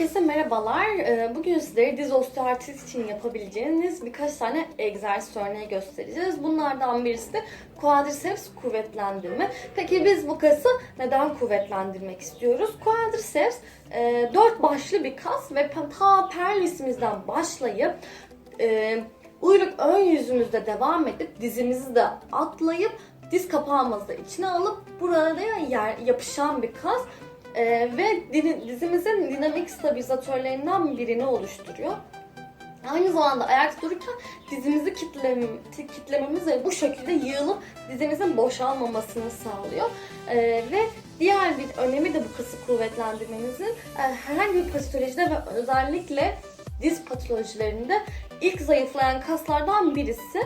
Herkese merhabalar. Ee, Bugün sizlere diz osteoartrit için yapabileceğiniz birkaç tane egzersiz örneği göstereceğiz. Bunlardan birisi de quadriceps kuvvetlendirme. Peki biz bu kası neden kuvvetlendirmek istiyoruz? Quadriceps e, dört başlı bir kas ve ta pelvisimizden başlayıp e, uyluk ön yüzümüzde devam edip dizimizi de atlayıp diz kapağımızı içine alıp burada yer yapışan bir kas ee, ve di- dizimizin dinamik stabilizatörlerinden birini oluşturuyor. Aynı zamanda ayakta dururken dizimizi kitlem, kitlememiz ve bu şekilde yığılıp dizimizin boşalmamasını sağlıyor. Ee, ve diğer bir önemi de bu kası kuvvetlendirmemizin e, herhangi bir patolojide ve özellikle diz patolojilerinde ilk zayıflayan kaslardan birisi.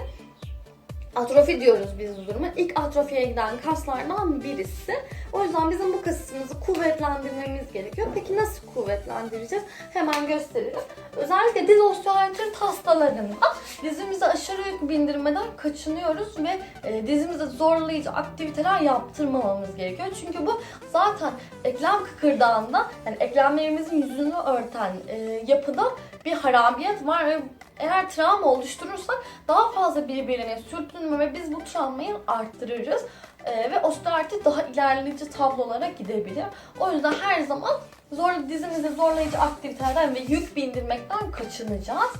Atrofi diyoruz biz bu duruma. İlk atrofiye giden kaslardan birisi. O yüzden bizim bu kasımızı kuvvetlendirmemiz gerekiyor. Peki nasıl kuvvetlendireceğiz? Hemen gösterelim. Özellikle diz osteoartrit hastalarında dizimize aşırı yük bindirmeden kaçınıyoruz ve e, dizimize zorlayıcı aktiviteler yaptırmamamız gerekiyor. Çünkü bu zaten eklem kıkırdağında yani eklemlerimizin yüzünü örten e, yapıda bir harabiyet var ve eğer travma oluşturursak daha fazla birbirine sürtünme ve biz bu travmayı arttırırız. Ee, ve osteoartrit daha ilerleyici tablolara gidebilir. O yüzden her zaman zor, dizimizi zorlayıcı aktivitelerden ve yük bindirmekten kaçınacağız.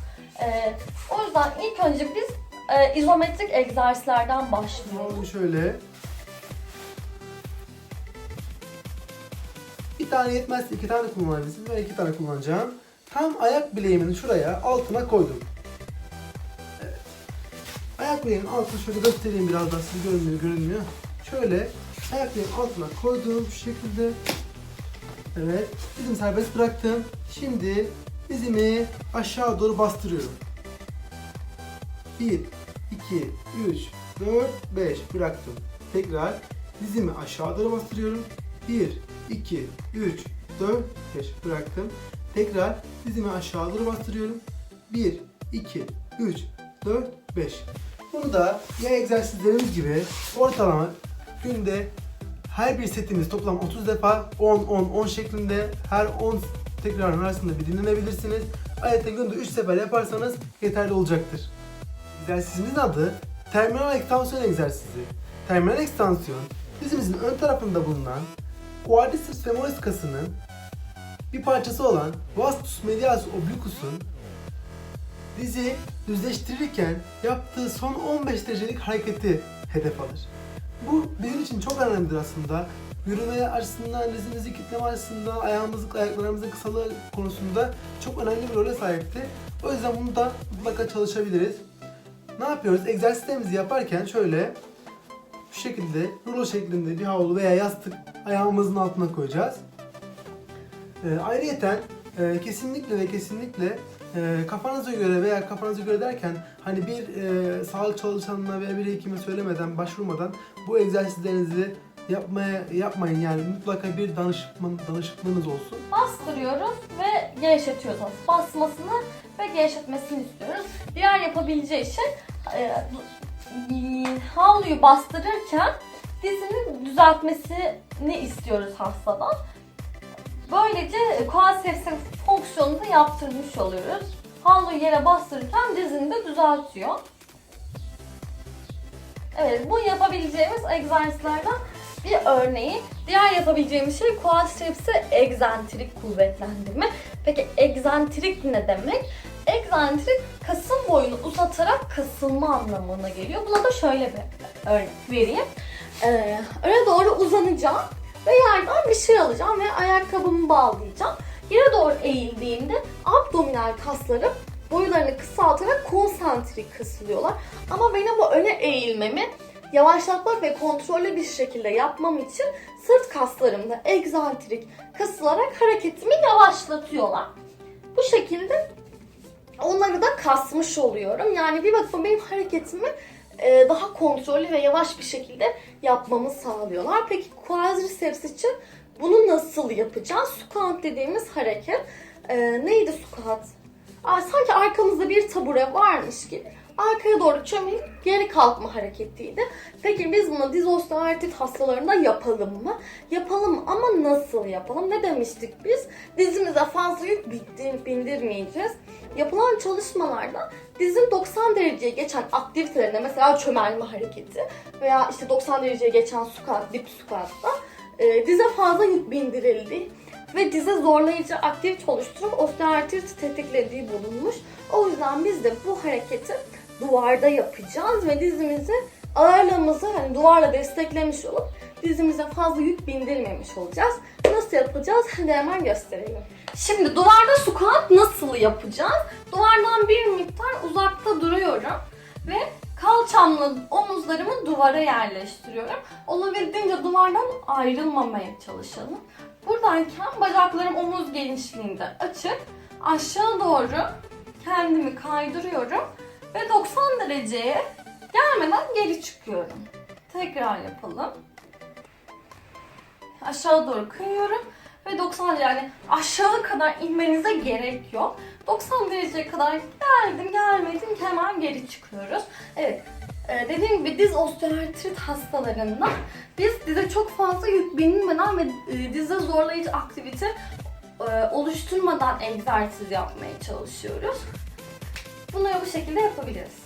Ee, o yüzden ilk önce biz e, izometrik egzersizlerden başlıyoruz. Şöyle. Bir tane yetmezse iki tane kullanabilirsiniz. Ben iki tane kullanacağım. Tam ayak bileğimin şuraya altına koydum. Evet. Ayak bileğimin altına şöyle göstereyim biraz daha siz görünmüyor, görünmüyor. Şöyle ayak bileğimin altına koydum şu şekilde. Evet. Dizimi serbest bıraktım. Şimdi dizimi aşağı doğru bastırıyorum. 1, 2, 3, 4, 5 bıraktım. Tekrar dizimi aşağı doğru bastırıyorum. 1, 2, 3, 4, 5 bıraktım. Tekrar dizimi aşağı bastırıyorum. 1, 2, 3, 4, 5. Bunu da ya egzersizlerimiz gibi ortalama günde her bir setimiz toplam 30 defa 10 10 10 şeklinde her 10 tekrarın arasında bir dinlenebilirsiniz. Ayrıca günde 3 sefer yaparsanız yeterli olacaktır. Egzersizimizin adı terminal ekstansiyon egzersizi. Terminal ekstansiyon dizimizin ön tarafında bulunan quadriceps femoris kasının bir parçası olan vastus medialis obliquus'un dizi düzleştirirken yaptığı son 15 derecelik hareketi hedef alır. Bu bizim için çok önemlidir aslında. Yürüme açısından, dizimizi kitleme açısından, ayağımızın, ayaklarımızın kısalığı konusunda çok önemli bir role sahiptir. O yüzden bunu da mutlaka çalışabiliriz. Ne yapıyoruz? Egzersizlerimizi yaparken şöyle şu şekilde rulo şeklinde bir havlu veya yastık ayağımızın altına koyacağız. E, ayrıyeten e, kesinlikle ve kesinlikle e, kafanıza göre veya kafanıza göre derken hani bir e, sağlık çalışanına veya bir hekime söylemeden, başvurmadan bu egzersizlerinizi yapmaya yapmayın yani mutlaka bir danışman danışmanınız olsun. Bastırıyoruz ve gevşetiyoruz. Basmasını ve gevşetmesini istiyoruz. Diğer yapabileceği şey e, havluyu bastırırken dizini düzeltmesini istiyoruz hastadan. Böylece quadriceps'in fonksiyonunu yaptırmış oluyoruz. Havluyu yere bastırırken dizini de düzeltiyor. Evet, bu yapabileceğimiz egzersizlerden bir örneği. Diğer yapabileceğimiz şey quadriceps'i egzantrik kuvvetlendirme. Peki egzantrik ne demek? Egzantrik kasın boyunu uzatarak kasılma anlamına geliyor. Buna da şöyle bir örnek vereyim. Ee, öne doğru uzanacağım ve yerden bir şey alacağım ve ayakkabımı bağlayacağım. Yere doğru eğildiğimde abdominal kaslarım boylarını kısaltarak konsantrik kısılıyorlar. Ama benim bu öne eğilmemi yavaşlatmak ve kontrollü bir şekilde yapmam için sırt kaslarımda egzantrik kasılarak hareketimi yavaşlatıyorlar. Bu şekilde onları da kasmış oluyorum. Yani bir bakıma benim hareketimi e, daha kontrollü ve yavaş bir şekilde yapmamı sağlıyorlar. Peki quadriceps için bunu nasıl yapacağız? Squat dediğimiz hareket. E, neydi squat? Aa, sanki arkamızda bir tabure varmış gibi arkaya doğru çömelip geri kalkma hareketiydi. Peki biz bunu diz osteoartrit hastalarında yapalım mı? Yapalım ama nasıl yapalım? Ne demiştik biz? Dizimize fazla yük bindir- bindirmeyeceğiz. Yapılan çalışmalarda dizin 90 dereceye geçen aktivitelerine mesela çömelme hareketi veya işte 90 dereceye geçen squat, dip squat'ta e, dize fazla yük bindirildi ve dize zorlayıcı aktivite oluşturup osteoartrit tetiklediği bulunmuş. O yüzden biz de bu hareketi duvarda yapacağız ve dizimizi ağırlığımızı hani duvarla desteklemiş olup dizimize fazla yük bindirmemiş olacağız. Nasıl yapacağız? Hadi hemen gösterelim. Şimdi duvarda squat nasıl yapacağız? Duvardan bir miktar uzakta duruyorum ve kalçamla omuzlarımı duvara yerleştiriyorum. Olabildiğince duvardan ayrılmamaya çalışalım. Buradayken bacaklarım omuz genişliğinde açık. Aşağı doğru kendimi kaydırıyorum ve 90 dereceye gelmeden geri çıkıyorum. Tekrar yapalım. Aşağı doğru kıyıyorum ve 90 derece yani aşağı kadar inmenize gerek yok. 90 dereceye kadar geldim gelmedim hemen geri çıkıyoruz. Evet ee, dediğim gibi diz osteoartrit hastalarında biz dize çok fazla yük binmeden ve e, dize zorlayıcı aktivite e, oluşturmadan egzersiz yapmaya çalışıyoruz. Bunları bu şekilde yapabiliriz.